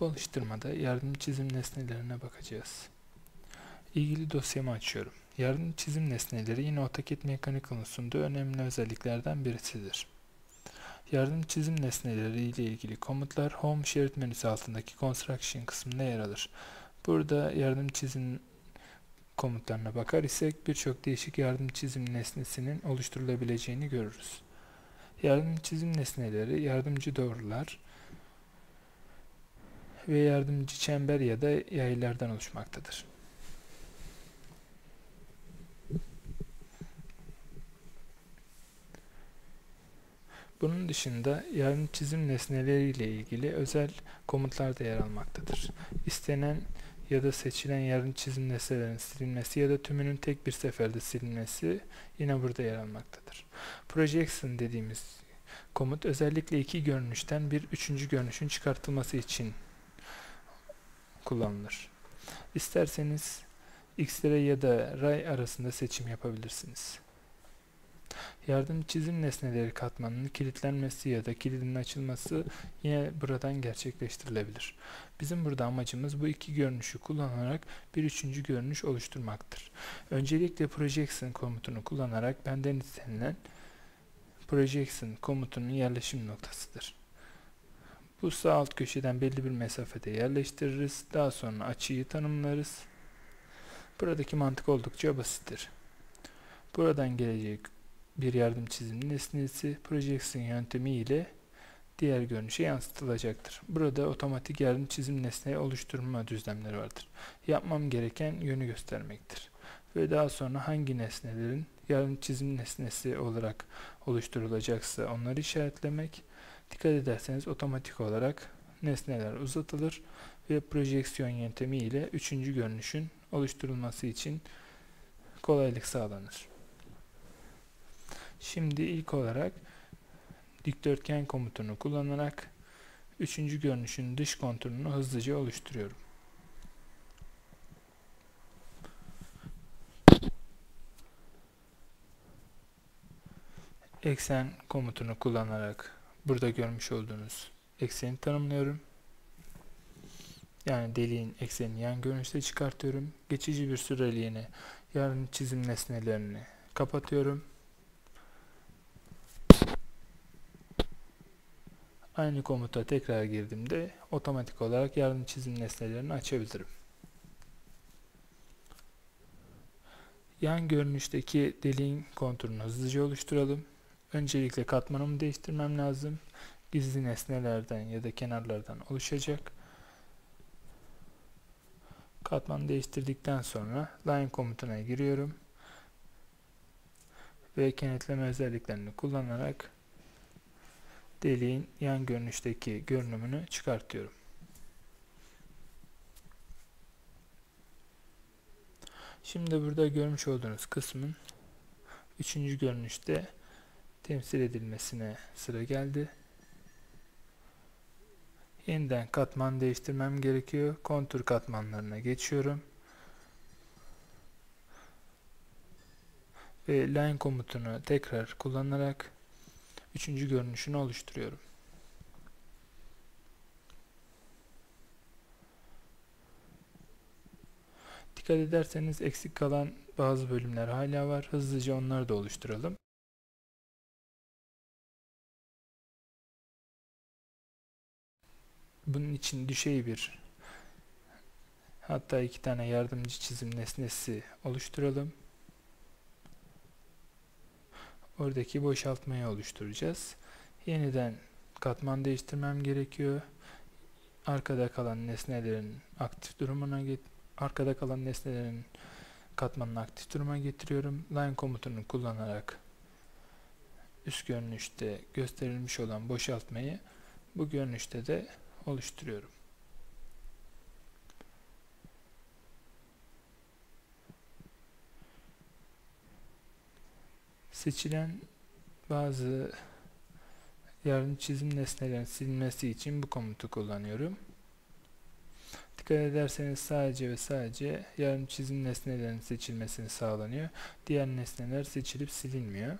Bu alıştırmada yardım çizim nesnelerine bakacağız. İlgili dosyamı açıyorum. Yardım çizim nesneleri yine AutoCAD Mechanical'ın sunduğu önemli özelliklerden birisidir. Yardım çizim nesneleri ile ilgili komutlar Home Shared menüsü altındaki Construction kısmında yer alır. Burada yardım çizim komutlarına bakar isek birçok değişik yardım çizim nesnesinin oluşturulabileceğini görürüz. Yardım çizim nesneleri yardımcı doğrular ve yardımcı çember ya da yaylardan oluşmaktadır. Bunun dışında yardım çizim nesneleri ile ilgili özel komutlar da yer almaktadır. İstenen ya da seçilen yardım çizim nesnelerinin silinmesi ya da tümünün tek bir seferde silinmesi yine burada yer almaktadır. Projection dediğimiz komut özellikle iki görünüşten bir üçüncü görünüşün çıkartılması için kullanılır. İsterseniz X-ray ya da ray arasında seçim yapabilirsiniz. Yardım çizim nesneleri katmanının kilitlenmesi ya da kilidin açılması yine buradan gerçekleştirilebilir. Bizim burada amacımız bu iki görünüşü kullanarak bir üçüncü görünüş oluşturmaktır. Öncelikle projection komutunu kullanarak benden istenilen projection komutunun yerleşim noktasıdır. Bu sağ alt köşeden belli bir mesafede yerleştiririz. Daha sonra açıyı tanımlarız. Buradaki mantık oldukça basittir. Buradan gelecek bir yardım çizim nesnesi projection yöntemi ile diğer görünüşe yansıtılacaktır. Burada otomatik yardım çizim nesneyi oluşturma düzlemleri vardır. Yapmam gereken yönü göstermektir. Ve daha sonra hangi nesnelerin yardım çizim nesnesi olarak oluşturulacaksa onları işaretlemek. Dikkat ederseniz otomatik olarak nesneler uzatılır ve projeksiyon yöntemi ile üçüncü görünüşün oluşturulması için kolaylık sağlanır. Şimdi ilk olarak dikdörtgen komutunu kullanarak üçüncü görünüşün dış konturunu hızlıca oluşturuyorum. Eksen komutunu kullanarak burada görmüş olduğunuz ekseni tanımlıyorum. Yani deliğin eksenini yan görünüşte çıkartıyorum. Geçici bir süreliğine yarın çizim nesnelerini kapatıyorum. Aynı komuta tekrar girdiğimde otomatik olarak yardım çizim nesnelerini açabilirim. Yan görünüşteki deliğin konturunu hızlıca oluşturalım. Öncelikle katmanımı değiştirmem lazım. Gizli nesnelerden ya da kenarlardan oluşacak. Katmanı değiştirdikten sonra line komutuna giriyorum. Ve kenetleme özelliklerini kullanarak deliğin yan görünüşteki görünümünü çıkartıyorum. Şimdi burada görmüş olduğunuz kısmın üçüncü görünüşte temsil edilmesine sıra geldi. Yeniden katman değiştirmem gerekiyor. Kontur katmanlarına geçiyorum. Ve line komutunu tekrar kullanarak üçüncü görünüşünü oluşturuyorum. Dikkat ederseniz eksik kalan bazı bölümler hala var. Hızlıca onları da oluşturalım. Bunun için düşey bir hatta iki tane yardımcı çizim nesnesi oluşturalım. Oradaki boşaltmayı oluşturacağız. Yeniden katman değiştirmem gerekiyor. Arkada kalan nesnelerin aktif durumuna get arkada kalan nesnelerin katmanını aktif duruma getiriyorum. Line komutunu kullanarak üst görünüşte gösterilmiş olan boşaltmayı bu görünüşte de oluşturuyorum. Seçilen bazı yardım çizim nesnelerin silinmesi için bu komutu kullanıyorum. Dikkat ederseniz sadece ve sadece yardım çizim nesnelerinin seçilmesini sağlanıyor. Diğer nesneler seçilip silinmiyor.